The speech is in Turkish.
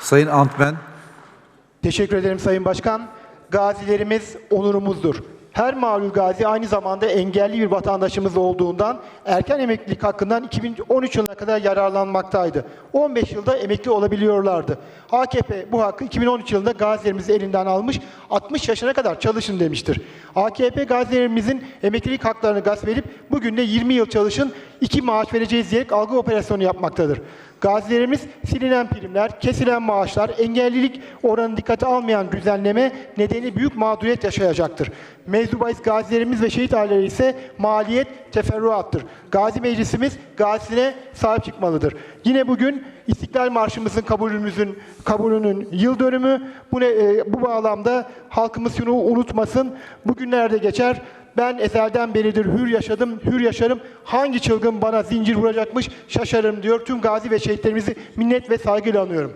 Sayın Antmen. Teşekkür ederim Sayın Başkan. Gazilerimiz onurumuzdur. Her mağlul gazi aynı zamanda engelli bir vatandaşımız olduğundan erken emeklilik hakkından 2013 yılına kadar yararlanmaktaydı. 15 yılda emekli olabiliyorlardı. AKP bu hakkı 2013 yılında gazilerimizi elinden almış, 60 yaşına kadar çalışın demiştir. AKP gazilerimizin emeklilik haklarını gasp edip bugün de 20 yıl çalışın, iki maaş vereceğiz diyerek algı operasyonu yapmaktadır. Gazilerimiz silinen primler, kesilen maaşlar, engellilik oranı dikkate almayan düzenleme nedeni büyük mağduriyet yaşayacaktır. Mevzu gazilerimiz ve şehit aileleri ise maliyet teferruattır. Gazi Meclisimiz gazisine sahip çıkmalıdır. Yine bugün İstiklal Marşımızın kabulümüzün kabulünün yıl dönümü. Bu, ne, e, bu bağlamda halkımız şunu unutmasın. Bugünlerde geçer. Ben ezelden beridir hür yaşadım, hür yaşarım. Hangi çılgın bana zincir vuracakmış şaşarım diyor. Tüm gazi ve şehitlerimizi minnet ve saygıyla anıyorum.